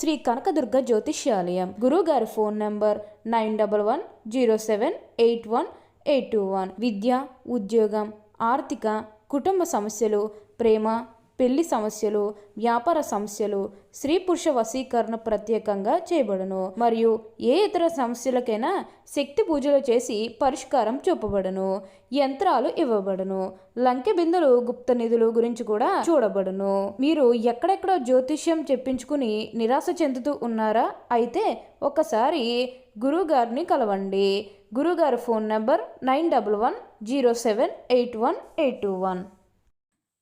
శ్రీ కనకదుర్గ జ్యోతిష్యాలయం. గురుగారి phone number nine double one zero seven eight one eight two one. విద్య ఉద్యోగం ఆర్థిక కుటుంబ సమస్యలు ప్రేమ పెళ్ళి సమస్యలు వ్యాపార సమస్యలు స్త్రీ పురుష వశీకరణ ప్రత్యేకంగా చేయబడును. మరియు ఏ ఇతర సమస్యలకైనా శక్తి పూజలు చేసి పరిష్కారం చూపబడును. యంత్రాలు ఇవ్వబడును. లంకె బిందులు గుప్త నిధులు గురించి కూడా చూడబడును. మీరు ఎక్కడెక్కడో జ్యోతిష్యం చెప్పించుకుని నిరాశ చెందుతూ ఉన్నారా? అయితే ఒకసారి గురువుగారిని కలవండి. గురుగారి phone number nine double one zero seven eight one eight two one.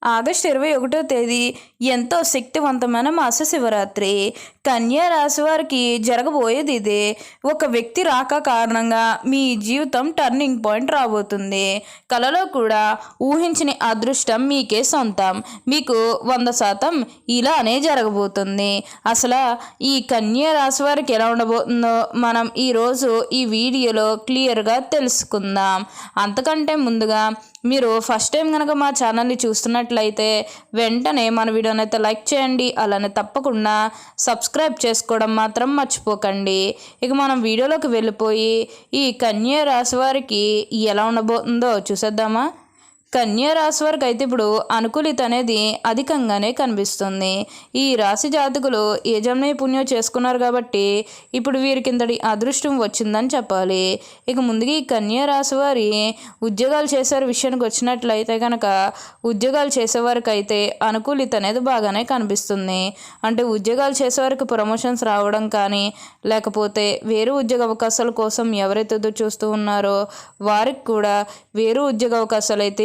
August ఇరవై ఒకటో తేదీ ఎంతో శక్తివంతమైన మాస శివరాత్రి కన్యా రాశి వారికి జరగబోయేది ఇదే. ఒక వ్యక్తి రాక కారణంగా మీ జీవితం టర్నింగ్ పాయింట్ రాబోతుంది. కలలో కూడా ఊహించని అదృష్టం మీకే సొంతం. మీకు వంద శాతం ఇలానే జరగబోతుంది. అసలు ఈ కన్యా రాశి వారికి ఎలా ఉండబోతుందో మనం ఈరోజు ఈ వీడియోలో క్లియర్గా తెలుసుకుందాం. అంతకంటే ముందుగా మీరు ఫస్ట్ టైం కనుక మా ఛానల్ని చూస్తున్నట్టు నచ్చినట్లయితే వెంటనే మన వీడియోని అయితే లైక్ చేయండి అలానే తప్పకుండా సబ్స్క్రైబ్ చేసుకోవడం మాత్రం మర్చిపోకండి. ఇక మనం వీడియోలోకి వెళ్ళిపోయి ఈ కన్యా రాశి వారికి ఎలా ఉండబోతుందో చూసేద్దామా? కన్యా రాశి వారికి అయితే ఇప్పుడు అనుకూలిత అనేది అధికంగానే కనిపిస్తుంది. ఈ రాశి జాతకులు యజమాని పుణ్యం చేసుకున్నారు కాబట్టి ఇప్పుడు వీరికి ఇంతటి అదృష్టం వచ్చిందని చెప్పాలి. ఇక ముందుగా ఈ కన్యా రాశి వారి ఉద్యోగాలు చేసే విషయానికి వచ్చినట్లయితే కనుక ఉద్యోగాలు చేసేవారికి అయితే అనుకూలిత అనేది బాగానే కనిపిస్తుంది. అంటే ఉద్యోగాలు చేసేవారికి ప్రమోషన్స్ రావడం కానీ లేకపోతే వేరే ఉద్యోగ అవకాశాల కోసం ఎవరైతే చూస్తూ ఉన్నారో వారికి కూడా వేరే ఉద్యోగ అవకాశాలు అయితే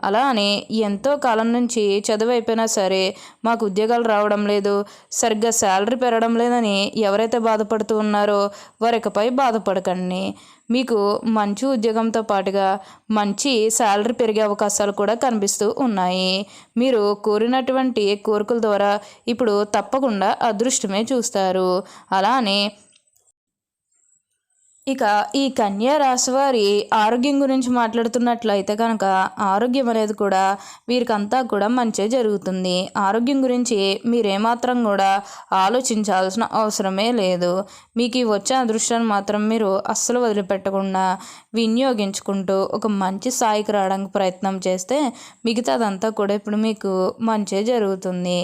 అలా అని ఎంతో కాలం నుంచి చదువు అయిపోయినా సరే మాకు ఉద్యోగాలు రావడం లేదు. సరిగ్గా శాలరీ పెరగడం లేదని ఎవరైతే బాధపడుతూ ఉన్నారో వారికపై బాధపడకండి. మీకు మంచి ఉద్యోగంతో పాటుగా మంచి శాలరీ పెరిగే అవకాశాలు కూడా కనిపిస్తూ ఉన్నాయి. మీరు కోరినటువంటి కోరికల ద్వారా ఇప్పుడు తప్పకుండా అదృష్టమే చూస్తారు. అలానే ఇక ఈ కన్యా రాశి వారి ఆరోగ్యం గురించి మాట్లాడుతున్నట్లయితే కనుక ఆరోగ్యం అనేది కూడా వీరికంతా కూడా మంచి జరుగుతుంది. ఆరోగ్యం గురించి మీరేమాత్రం కూడా ఆలోచించాల్సిన అవసరమే లేదు. మీకు ఈ వచ్చే అదృష్టాన్ని మాత్రం మీరు అస్సలు వదిలిపెట్టకుండా వినియోగించుకుంటూ ఒక మంచి స్థాయికి రావడానికి ప్రయత్నం చేస్తే మిగతాదంతా కూడా ఇప్పుడు మీకు మంచి జరుగుతుంది.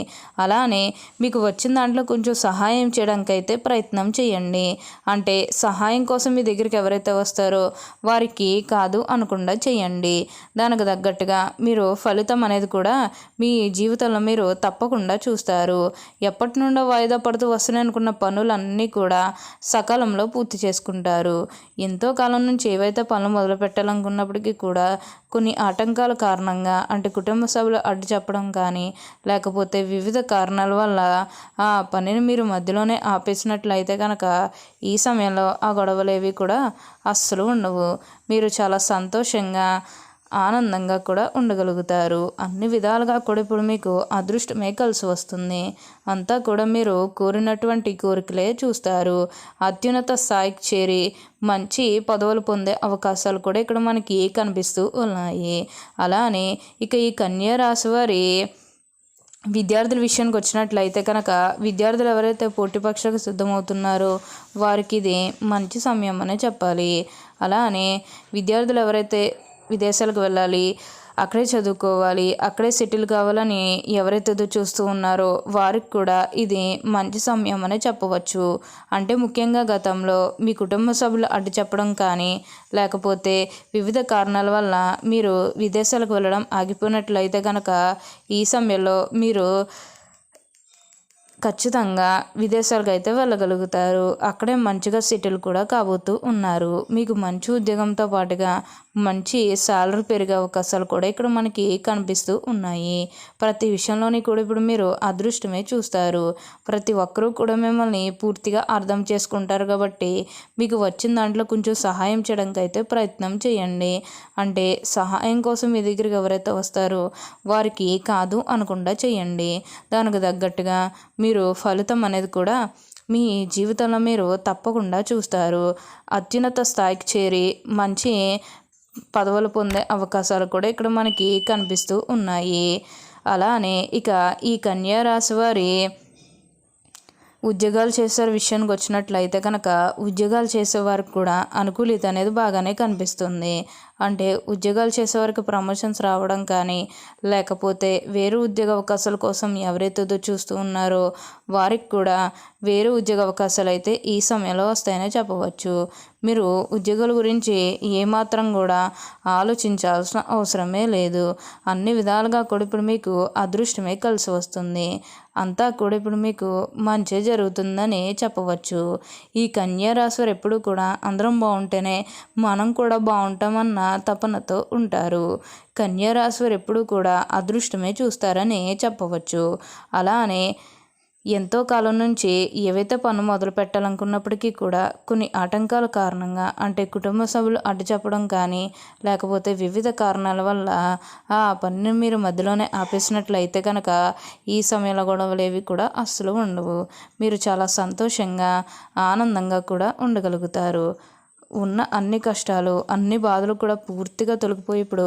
అలానే మీకు వచ్చిన దాంట్లో కొంచెం సహాయం చేయడానికి అయితే ప్రయత్నం చేయండి. అంటే సహాయం కోసం మీ దగ్గరికి ఎవరైతే వస్తారో వారికి కాదు అనకుండా చేయండి. దానికి తగ్గట్టుగా మీరు ఫలితం అనేది కూడా మీ జీవితంలో మీరు తప్పకుండా చూస్తారు. ఎప్పటి నుండో వాయిదా పడుతూ వస్తున్నాయి అనుకున్న పనులన్నీ కూడా సకాలంలో పూర్తి చేసుకుంటారు. ఎంతో కాలం నుంచి ఏవైతే పనులు మొదలు పెట్టాలనుకున్నప్పటికీ కూడా కొన్ని ఆటంకాల కారణంగా అంటే కుటుంబ సభ్యులు అడ్డు చెప్పడం కానీ లేకపోతే వివిధ కారణాల వల్ల ఆ పనిని మీరు మధ్యలోనే ఆపేసినట్లయితే కనుక ఈ సమయంలో ఆ గొడవలు అనేవి కూడా అస్సలు ఉండవు. మీరు చాలా సంతోషంగా ఆనందంగా కూడా ఉండగలుగుతారు. అన్ని విధాలుగా కూడా ఇప్పుడు మీకు అదృష్టమే కలిసి వస్తుంది. అంతా కూడా మీరు కోరినటువంటి కోరికలే చూస్తారు. అత్యున్నత స్థాయికి చేరి మంచి పదవులు పొందే అవకాశాలు కూడా ఇక్కడ మనకి కనిపిస్తూ ఉన్నాయి. అలానే ఇక ఈ కన్యా రాశి వారి విద్యార్థుల విషయానికి వచ్చినట్లయితే కనుక విద్యార్థులు ఎవరైతే పోటీ సిద్ధమవుతున్నారో వారికి ఇది మంచి సమయం అనే చెప్పాలి. అలానే విద్యార్థులు ఎవరైతే విదేశాలకు వెళ్ళాలి అక్కడే చదువుకోవాలి అక్కడే సెటిల్ కావాలని ఎవరైతే చూస్తూ ఉన్నారో వారికి కూడా ఇది మంచి సమయం అనే చెప్పవచ్చు. అంటే ముఖ్యంగా గతంలో మీ కుటుంబ సభ్యులు అడ్డు చెప్పడం కానీ లేకపోతే వివిధ కారణాల వల్ల మీరు విదేశాలకు వెళ్ళడం ఆగిపోయినట్లయితే కనుక ఈ సమయంలో మీరు ఖచ్చితంగా విదేశాలకు అయితే వెళ్ళగలుగుతారు. అక్కడే మంచిగా సెటిల్ కూడా కాబోతూ ఉన్నారు. మీకు మంచి ఉద్యోగంతో పాటుగా మంచి శాలరీ పెరిగే అవకాశాలు కూడా ఇక్కడ మనకి కనిపిస్తూ ఉన్నాయి. ప్రతి విషయంలోని కూడా ఇప్పుడు మీరు అదృష్టమే చూస్తారు. ప్రతి ఒక్కరూ కూడా మిమ్మల్ని పూర్తిగా అర్థం చేసుకుంటారు కాబట్టి మీకు వచ్చిన దాంట్లో కొంచెం సహాయం చేయడానికి అయితే ప్రయత్నం చేయండి. అంటే సహాయం కోసం మీ దగ్గరికి ఎవరైతే వస్తారో వారికి కాదు అనకుండా చేయండి. దానికి తగ్గట్టుగా మీరు ఫలితం అనేది కూడా మీ జీవితంలో మీరు తప్పకుండా చూస్తారు. అత్యున్నత స్థాయికి చేరి మంచి పదవులు పొందే అవకాశాలు కూడా ఇక్కడ మనకి కనిపిస్తూ ఉన్నాయి. అలానే ఇక ఈ కన్యా రాశి వారి ఉద్యోగాలు చేసే విషయానికి వచ్చినట్లయితే కనుక ఉద్యోగాలు చేసేవారికి కూడా అనుకూలిత అనేది బాగానే కనిపిస్తుంది. అంటే ఉద్యోగాలు చేసేవారికి ప్రమోషన్స్ రావడం కానీ లేకపోతే వేరే ఉద్యోగ అవకాశాల కోసం ఎవరైతే చూస్తూ ఉన్నారో వారికి కూడా వేరే ఉద్యోగ అవకాశాలు అయితే ఈ సమయంలో వస్తాయనే చెప్పవచ్చు. మీరు ఉద్యోగాల గురించి ఏమాత్రం కూడా ఆలోచించాల్సిన అవసరమే లేదు. అన్ని విధాలుగా కూడా ఇప్పుడు మీకు అదృష్టమే కలిసి వస్తుంది. అంతా కూడా ఇప్పుడు మీకు మంచి జరుగుతుందని చెప్పవచ్చు. ఈ కన్యా రాశి వారు ఎప్పుడు కూడా అందరం బాగుంటేనే మనం కూడా బాగుంటామన్న తపనతో ఉంటారు. కన్యారాశివారు ఎప్పుడూ కూడా అదృష్టమే చూస్తారని చెప్పవచ్చు. అలానే ఎంతో కాలం నుంచి ఏవైతే పన్ను మొదలు పెట్టాలనుకున్నప్పటికీ కూడా కొన్ని ఆటంకాల కారణంగా అంటే కుటుంబ సభ్యులు అడ్డు చెప్పడం కానీ లేకపోతే వివిధ కారణాల వల్ల ఆ పనిని మీరు మధ్యలోనే ఆపేసినట్లయితే కనుక ఈ సమయంలో గొడవలు ఏవి కూడా అస్సలు ఉండవు. మీరు చాలా సంతోషంగా ఆనందంగా కూడా ఉండగలుగుతారు. ఉన్న అన్ని కష్టాలు అన్ని బాధలు కూడా పూర్తిగా తొలగిపోయి ఇప్పుడు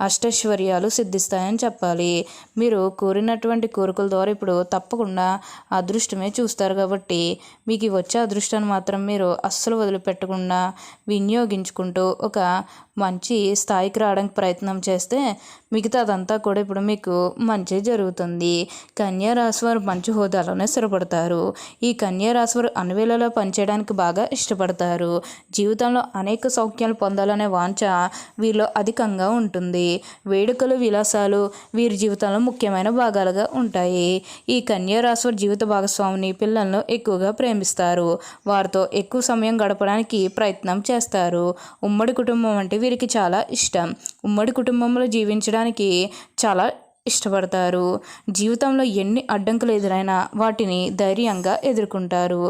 అష్టైశ్వర్యాలు సిద్ధిస్తాయని చెప్పాలి. మీరు కోరినటువంటి కోరికల ద్వారా ఇప్పుడు తప్పకుండా అదృష్టమే చూస్తారు కాబట్టి మీకు వచ్చే అదృష్టాన్ని మాత్రం మీరు అస్సలు వదిలిపెట్టకుండా వినియోగించుకుంటూ ఒక మంచి స్థాయికి రావడానికి ప్రయత్నం చేస్తే మిగతా అదంతా కూడా ఇప్పుడు మీకు మంచి జరుగుతుంది. కన్యా రాశి వారు మంచి హోదాలోనే స్థిరపడతారు. ఈ కన్యా రాశి వారు అన్వేలలో పనిచేయడానికి బాగా ఇష్టపడతారు. జీవితంలో అనేక సౌఖ్యాలు పొందాలనే వాంఛ వీరిలో అధికంగా ఉంటుంది. వేడుకలు విలాసాలు వీరి జీవితంలో ముఖ్యమైన భాగాలుగా ఉంటాయి. ఈ కన్యా జీవిత భాగస్వామిని పిల్లలను ఎక్కువగా ప్రేమిస్తారు. వారితో ఎక్కువ సమయం గడపడానికి ప్రయత్నం చేస్తారు. ఉమ్మడి కుటుంబం అంటే వీరికి చాలా ఇష్టం. ఉమ్మడి కుటుంబంలో జీవించడానికి చాలా ఇష్టపడతారు. జీవితంలో ఎన్ని అడ్డంకులు ఎదురైనా వాటిని ధైర్యంగా ఎదుర్కొంటారు.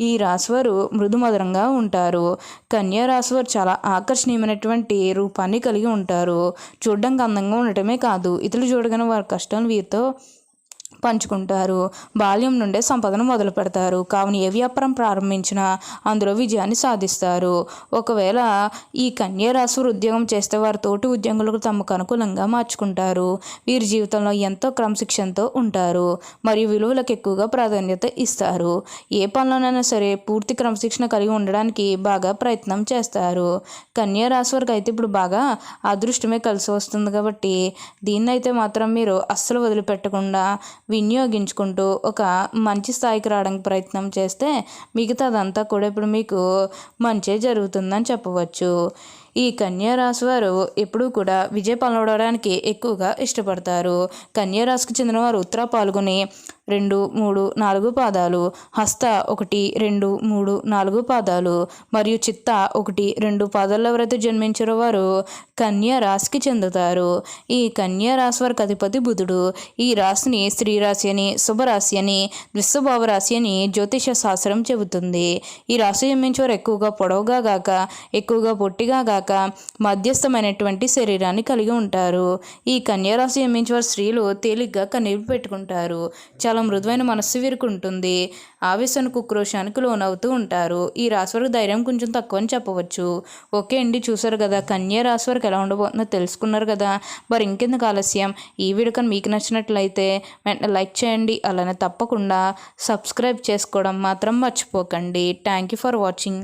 ఈ రాశివారు మృదుమధురంగా ఉంటారు. కన్యా రాశివారు చాలా ఆకర్షణీయమైనటువంటి రూపాన్ని కలిగి ఉంటారు. చూడడానికి అందంగా ఉండటమే కాదు ఇతరులు చూడగానే వారి కష్టం వీరితో పంచుకుంటారు. బాల్యం నుండే సంపదను మొదలు పెడతారు. కావున ఏ వ్యాపారం ప్రారంభించినా అందులో విజయాన్ని సాధిస్తారు. ఒకవేళ ఈ కన్యరాశి ఉద్యోగం చేస్తే వారి తోటి ఉద్యోగులకు తమకు అనుకూలంగా మార్చుకుంటారు. వీరి జీవితంలో ఎంతో క్రమశిక్షణతో ఉంటారు. మరియు విలువలకు ఎక్కువగా ప్రాధాన్యత ఇస్తారు. ఏ పనులనైనా సరే పూర్తి క్రమశిక్షణ కలిగి ఉండడానికి బాగా ప్రయత్నం చేస్తారు. కన్యా రాశి వారికి అయితే ఇప్పుడు బాగా అదృష్టమే కలిసి వస్తుంది కాబట్టి దీన్నైతే మాత్రం మీరు అస్సలు వదిలిపెట్టకుండా వినియోగించుకుంటూ ఒక మంచి స్థాయికి రావడానికి ప్రయత్నం చేస్తే మిగతాదంతా కూడా ఇప్పుడు మీకు మంచి జరుగుతుందని చెప్పవచ్చు. ఈ కన్యా రాశి వారు ఎప్పుడూ కూడా విజయ పాల్గొనడానికి ఎక్కువగా ఇష్టపడతారు. కన్యా రాశికి చెందిన వారు ఉత్తర పాల్గొని రెండు మూడు నాలుగు పాదాలు హస్త ఒకటి రెండు మూడు నాలుగు పాదాలు మరియు చిత్త ఒకటి రెండు పాదాల వ్రత జన్మించిన వారు కన్యా రాశికి చెందుతారు. ఈ కన్యా రాశి వారికి అధిపతి బుధుడు. ఈ రాశిని స్త్రీ రాశి అని శుభరాశి అని విశ్వభావ రాశి అని జ్యోతిష శాస్త్రం చెబుతుంది. ఈ రాశి జన్మించేవారు ఎక్కువగా పొడవుగా గాక ఎక్కువగా పొట్టిగా గాక మధ్యస్థమైనటువంటి శరీరాన్ని కలిగి ఉంటారు. ఈ కన్యారాశి జన్మించేవారు స్త్రీలు తేలిగ్గా కన్నీరు పెట్టుకుంటారు. చాలా చాలా మృదువైన మనస్సు వీరికి ఉంటుంది ఆవేశానికి ఉక్రోషానికి లోనవుతూ ఉంటారు. ఈ రాశివారికి ధైర్యం కొంచెం తక్కువ అని చెప్పవచ్చు. ఓకే అండి చూసారు కదా. కన్యా రాశివారికి ఎలా ఉండబోతుందో తెలుసుకున్నారు కదా. మరి ఇంకెందుకు ఆలస్యం? ఈ వీడియో కానీ మీకు నచ్చినట్లయితే వెంటనే లైక్ చేయండి. అలానే తప్పకుండా సబ్స్క్రైబ్ చేసుకోవడం మాత్రం మర్చిపోకండి. Thank you for watching